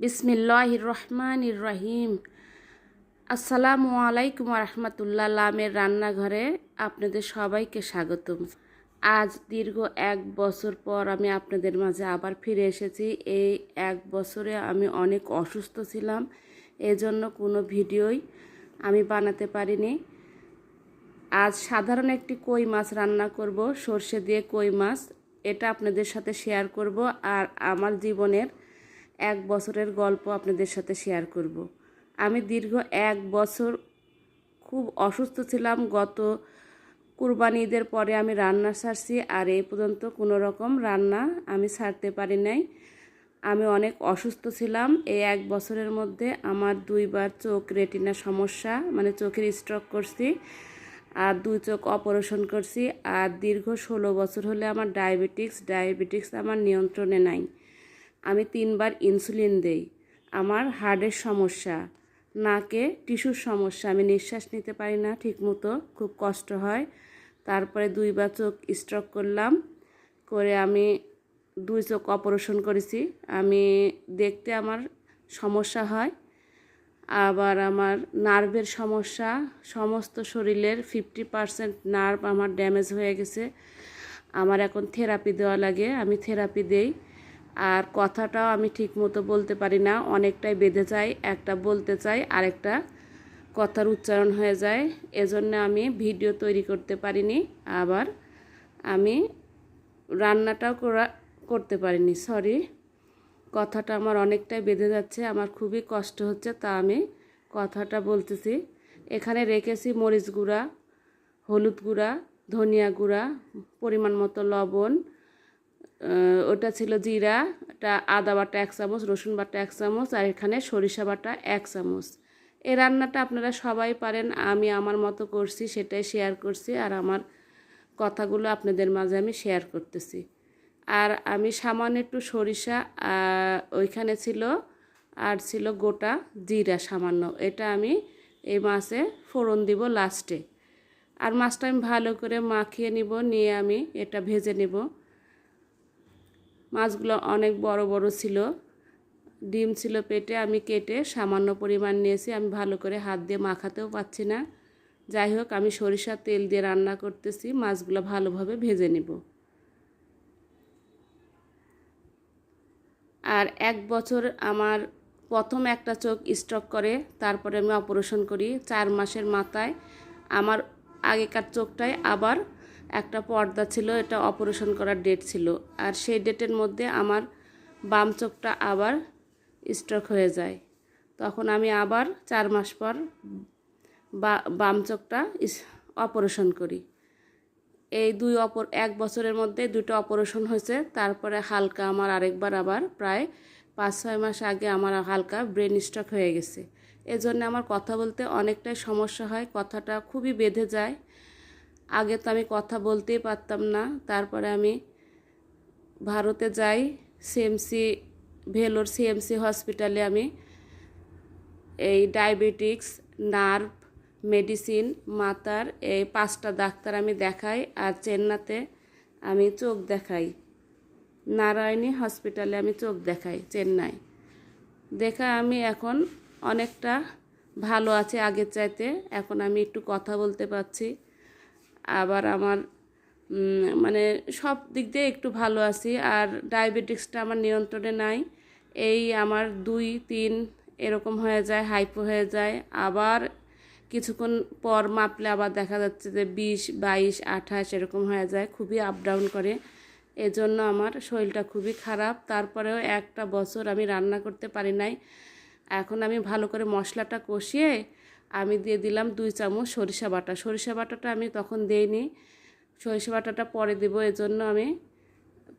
বিসমিল্লাহ রহমান রহিম। আসসালামু আলাইকুম রহমতুল্লাহ লামের রান্নাঘরে আপনাদের সবাইকে স্বাগতম। আজ দীর্ঘ এক বছর পর আমি আপনাদের মাঝে আবার ফিরে এসেছি। এই এক বছরে আমি অনেক অসুস্থ ছিলাম, এজন্য কোনো ভিডিওই আমি বানাতে পারিনি। আজ সাধারণ একটি কই মাছ রান্না করব, সর্ষে দিয়ে কই মাছ। এটা আপনাদের সাথে শেয়ার করব আর আমার জীবনের এক বছরের গল্প আপনাদের সাথে শেয়ার করব। আমি দীর্ঘ এক বছর খুব অসুস্থ ছিলাম। গত কুরবানি ঈদের পরে আমি রান্না ছাড়ছি আর এই পর্যন্ত কোনো রকম রান্না আমি ছাড়তে পারি নাই। আমি অনেক অসুস্থ ছিলাম। এই এক বছরের মধ্যে আমার দুইবার চোখ রেটিনা সমস্যা মানে চোখের স্ট্রোক করছি আর দুই চোখ অপারেশন করছি। আর দীর্ঘ ষোলো বছর হলে আমার ডায়াবেটিক্স ডায়াবেটিক্স আমার নিয়ন্ত্রণে নাই। আমি তিনবার ইনসুলিন দেই। আমার হার্টের সমস্যা, নাকে টিস্যুর সমস্যা, আমি নিঃশ্বাস নিতে পারি না ঠিকমতো, খুব কষ্ট হয়। তারপরে দুইবার চোখ স্ট্রোক করলাম, করে আমি দুই চোখ অপারেশন করেছি। আমি দেখতে আমার সমস্যা হয়, আবার আমার নার্ভের সমস্যা, সমস্ত শরীরের ফিফটি পারসেন্ট নার্ভ আমার ড্যামেজ হয়ে গেছে। আমার এখন থেরাপি দেওয়া লাগে, আমি থেরাপি দেই। আর কথাটাও আমি ঠিক মতো বলতে পারি না। অনেকটাই বেঁধে যায়, একটা বলতে চাই, আরেকটা কথার উচ্চারণ হয়ে যায়। এজন্য আমি ভিডিও তৈরি করতে পারিনি, আবার আমি রান্নাটাও করা, করতে পারিনি সরি কথাটা আমার অনেকটাই বেঁধে যাচ্ছে, আমার খুবই কষ্ট হচ্ছে, তা আমি কথাটা বলতেছি। এখানে রেখেছি মরিচ গুঁড়া, হলুদ গুঁড়া, ধনিয়া গুঁড়া, পরিমাণ মতো লবণ ওটা ছিল জিরা এটা আদা বাটা এক চামচ, রসুন বাটা এক চামচ, আর এখানে সরিষা বাটা এক চামচ। এই রান্নাটা আপনারা সবাই পারেন, আমি আমার মতো করছি, সেটাই শেয়ার করছি, আর আমার কথাগুলো আপনাদের মাঝে আমি শেয়ার করতেছি। আর আমি সামান্য একটু সরিষা ওইখানে ছিল, আর ছিল গোটা জিরা সামান্য। এটা আমি এই মাছে ফোড়ন দিব লাস্টে আর মাছটা আমি ভালো করে মাখিয়ে নিব, নিয়ে আমি এটা ভেজে নেব। মাছগুলো অনেক বড় বড় ছিল। ডিম ছিল পেটে, আমি কেটে সামান্য পরিমাণ নিয়েছি। আমি ভালো করে হাত দিয়ে মাখাতেও পাচ্ছি না। যাই হোক, আমি সরিষার তেল দিয়ে রান্না করতেছি। মাছগুলো ভালোভাবে ভেজে নেব। আর এক বছর আমার প্রথম একটা চোখ স্ট্রক করে, তারপরে আমি অপারেশন করি। চার মাসের মাথায় আমার আগেকার চোখটায় আবার একটা পর্দা ছিল, এটা অপারেশন করার ডেট ছিল। আর সেই ডেটের মধ্যে আমার বাম চোখটা আবার স্ট্রোক হয়ে যায়। তখন আমি আবার চার মাস পর বাম চোখটা অপারেশন করি। এই দুই অপর, এক বছরের মধ্যে দুটো অপারেশন হয়েছে। তারপরে হালকা আমার আরেকবার আবার প্রায় পাঁচ, ছয় মাস আগে আমার হালকা ব্রেন স্ট্রোক হয়ে গেছে। এজন্য আমার কথা বলতে অনেকটাই সমস্যা হয়, কথাটা খুবই বেঁধে যায়। আগে তো আমি কথা বলতেই পারতাম না। তারপরে আমি ভারতে যাই সিএমসি ভেলোর সিএমসি হসপিটালে আমি এই ডায়াবেটিক্স নার্ভ মেডিসিন মাতার এই পাঁচটা ডাক্তার আমি দেখাই আর চেন্নাতে আমি চোখ দেখাই। নারায়ণী হসপিটালে আমি চোখ দেখাই, চেন্নাই। দেখা আমি এখন অনেকটা ভালো আছে আগের চাইতে। এখন আমি একটু কথা বলতে পারছি। আবার আমার মানে সব দিক দিয়ে একটু ভালো আছি। আর ডায়াবেটিক্সটা আমার নিয়ন্ত্রণে নাই। এই আমার দুই, তিন এরকম হয়ে যায়, হাইপো হয়ে যায়। আবার কিছুক্ষণ পর মাপলে আবার দেখা যাচ্ছে যে বিশ, বাইশ, আঠাশ এরকম হয়ে যায়, খুবই আপ ডাউন করে। এজন্য আমার শরীরটা খুবই খারাপ। তারপরেও একটা বছর আমি রান্না করতে পারি নাই। এখন আমি ভালো করে মশলাটা কষিয়ে আমি দিয়ে দিলাম দুই চামচ সরিষা বাটা। সরিষা বাটাটা আমি তখন দেইনি। সরিষা বাটাটা পরে দেবো, এজন্য আমি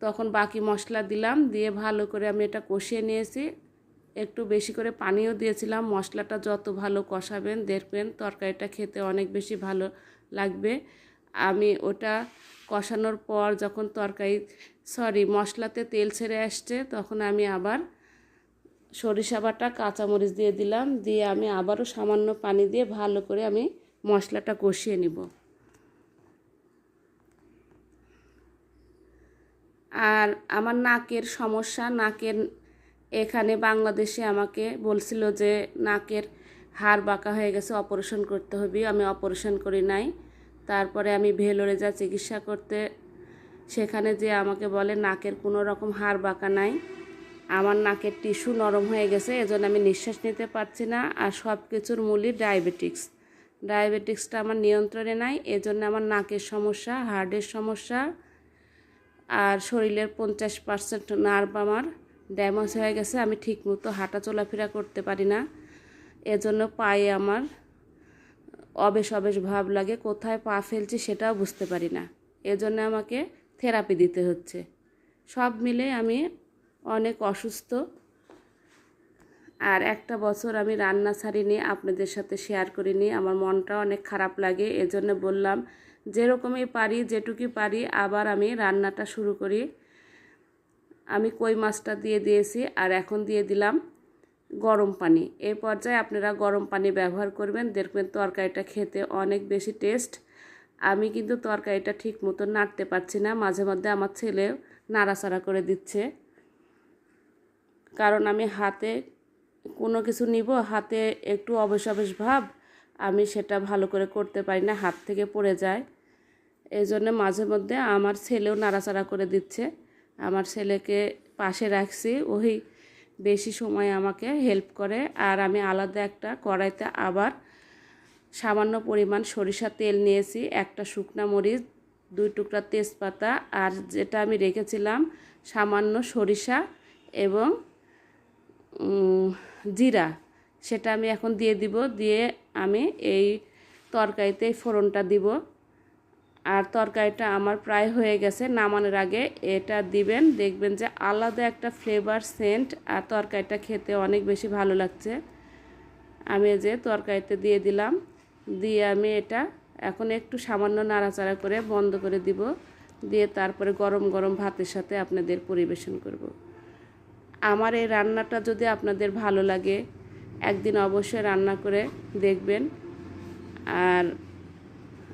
তখন বাকি মশলা দিলাম। দিয়ে ভালো করে আমি এটা কষিয়ে নিয়েছি। একটু বেশি করে পানিও দিয়েছিলাম। মশলাটা যত ভালো কষাবেন, দেখবেন তরকারিটা খেতে অনেক বেশি ভালো লাগবে। আমি ওটা কষানোর পর যখন তরকারি সরি মশলাতে তেল ছেড়ে আসছে, তখন আমি আবার সরিষা বাটা, কাঁচামরিচ দিয়ে দিলাম। দিয়ে আমি আবারও সামান্য পানি দিয়ে ভালো করে আমি মশলাটা কষিয়ে নিব। আর আমার নাকের সমস্যা, নাকের এখানে বাংলাদেশে আমাকে বলছিল যে নাকের হাড় বাঁকা হয়ে গেছে, অপারেশন করতে হবে। আমি অপারেশন করি নাই। তারপরে আমি ভেলোরে যা চিকিৎসা করতে, সেখানে যে আমাকে বলে নাকের কোনো রকম হাড় বাঁকা নাই। আমার নাকের টিস্যু নরম হয়ে গেছে, এজন্য আমি নিঃশ্বাস নিতে পারছি না আর সব কিছুর মূলই ডায়াবেটিক্স। ডায়াবেটিক্সটা আমার নিয়ন্ত্রণে নাই, এজন্য আমার নাকের সমস্যা, হার্টের সমস্যা আর শরীরের পঞ্চাশ পার্সেন্ট নার্ভ আমার ড্যামেজ হয়ে গেছে, আমি ঠিকমতো হাঁটা চলাফেরা করতে পারি না। এজন্য পায়ে আমার অবেশ অবেশ ভাব লাগে, কোথায় পা ফেলছি সেটাও বুঝতে পারি না। এজন্য আমাকে থেরাপি দিতে হচ্ছে। সব মিলে আমি অনেক অসুস্থ। আর একটা বছর আমি রান্না ছাড়িনি আপনাদের সাথে শেয়ার করি করিনি আমার মনটা অনেক খারাপ লাগে, এজন্য বললাম যেরকমই পারি যেটুকুই পারি, আবার আমি রান্নাটা শুরু করি। আমি কই মাছটা দিয়ে দিয়েছি, আর এখন দিয়ে দিলাম গরম পানি। এই পর্যায়ে আপনারা গরম পানি ব্যবহার করবেন, দেখবেন তরকারিটা খেতে অনেক বেশি টেস্ট আমি কিন্তু তরকারিটা ঠিক মতো নাড়তে পারছি না, মাঝে মধ্যে আমার ছেলে নাড়াচাড়া করে দিচ্ছে। কারণ আমি হাতে কোনো কিছু নিব, হাতে একটু অবশ ভাব, আমি সেটা ভালো করে করতে পারি না, হাত থেকে পড়ে যায়। এই জন্য মাঝে মধ্যে আমার ছেলেও নাড়াচাড়া করে দিচ্ছে। আমার ছেলেকে পাশে রাখছি, ওই বেশি সময় আমাকে হেল্প করে। আর আমি আলাদা একটা কড়াইতে আবার সামান্য পরিমাণ সরিষা তেল নিয়েছি, একটা শুকনা মরিচ, দুই টুকরা তেজপাতা, আর যেটা আমি রেখেছিলাম সামান্য সরিষা এবং জিরা, সেটা আমি এখন দিয়ে দিব, দিয়ে আমি এই তরকারিতে ফোড়নটা দিব আর তরকারিটা আমার প্রায় হয়ে গেছে, নামানোর আগে এটা দিবেন, দেখবেন যে আলাদা একটা ফ্লেভার সেন্ট আর তরকারিটা খেতে অনেক বেশি ভালো লাগছে আমি যে তরকারিতে দিয়ে দিলাম, দিয়ে আমি এটা এখন একটু সামান্য নাড়াচাড়া করে বন্ধ করে দিব, দিয়ে তারপরে গরম গরম ভাতের সাথে আপনাদের পরিবেশন করব। আমার এই রান্নাটা যদি আপনাদের ভালো লাগে, একদিন অবশ্যই রান্না করে দেখবেন। আর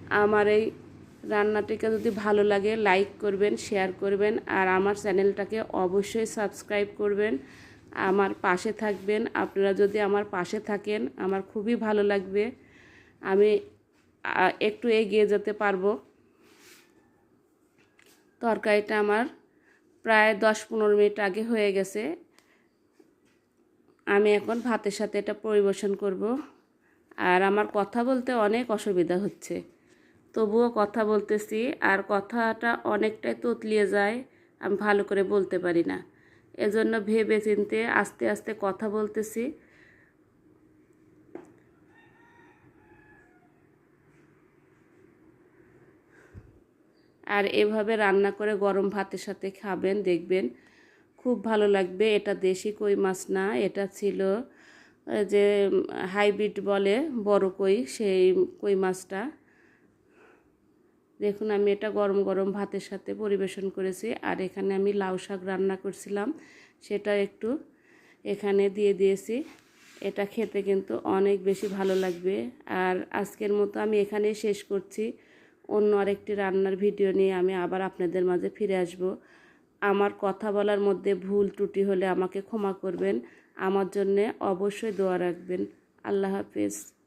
আমার এই রান্নাটিকে যদি ভালো লাগে, লাইক করবেন, শেয়ার করবেন, আর আমার চ্যানেলটাকে অবশ্যই সাবস্ক্রাইব করবেন, আমার পাশে থাকবেন। আপনারা যদি আমার পাশে থাকেন, আমার খুবই ভালো লাগবে। আমি একটু এগিয়ে যেতে পারব। তরকারিটা আমার প্রায় দশ পনেরো মিনিট আগে হয়ে গেছে। আমি এখন ভাতের সাথে এটা পরিবেশন করব। আর আমার কথা বলতে অনেক অসুবিধা হচ্ছে। তবুও কথা বলতেছি আর কথাটা অনেকটাই তোতলিয়ে যায়, আমি ভালো করে বলতে পারি না। এজন্য ভেবে চিনতে আস্তে আস্তে কথা বলতেছি। আর এভাবে রান্না করে গরম ভাতের সাথে খাবেন, দেখবেন খুব ভালো লাগবে। এটা দেশি কই মাছ না, এটা ছিল যে, হাইব্রিড বলে, বড় কই, সেই কই মাছটা। দেখুন, আমি এটা গরম গরম ভাতের সাথে পরিবেশন করেছি। আর এখানে আমি লাউ শাক রান্না করছিলাম, সেটা একটু এখানে দিয়ে দিয়েছি। এটা খেতে কিন্তু অনেক বেশি ভালো লাগবে। আর আজকের মতো আমি এখানে শেষ করছি। অন্য আরেকটি রান্নার ভিডিও নিয়ে আমি আবার আপনাদের মাঝে ফিরে আসব। আমার কথা বলার মধ্যে ভুল ত্রুটি হলে আমাকে ক্ষমা করবেন। আমার জন্যে অবশ্যই দোয়া রাখবেন। আল্লাহ হাফেজ।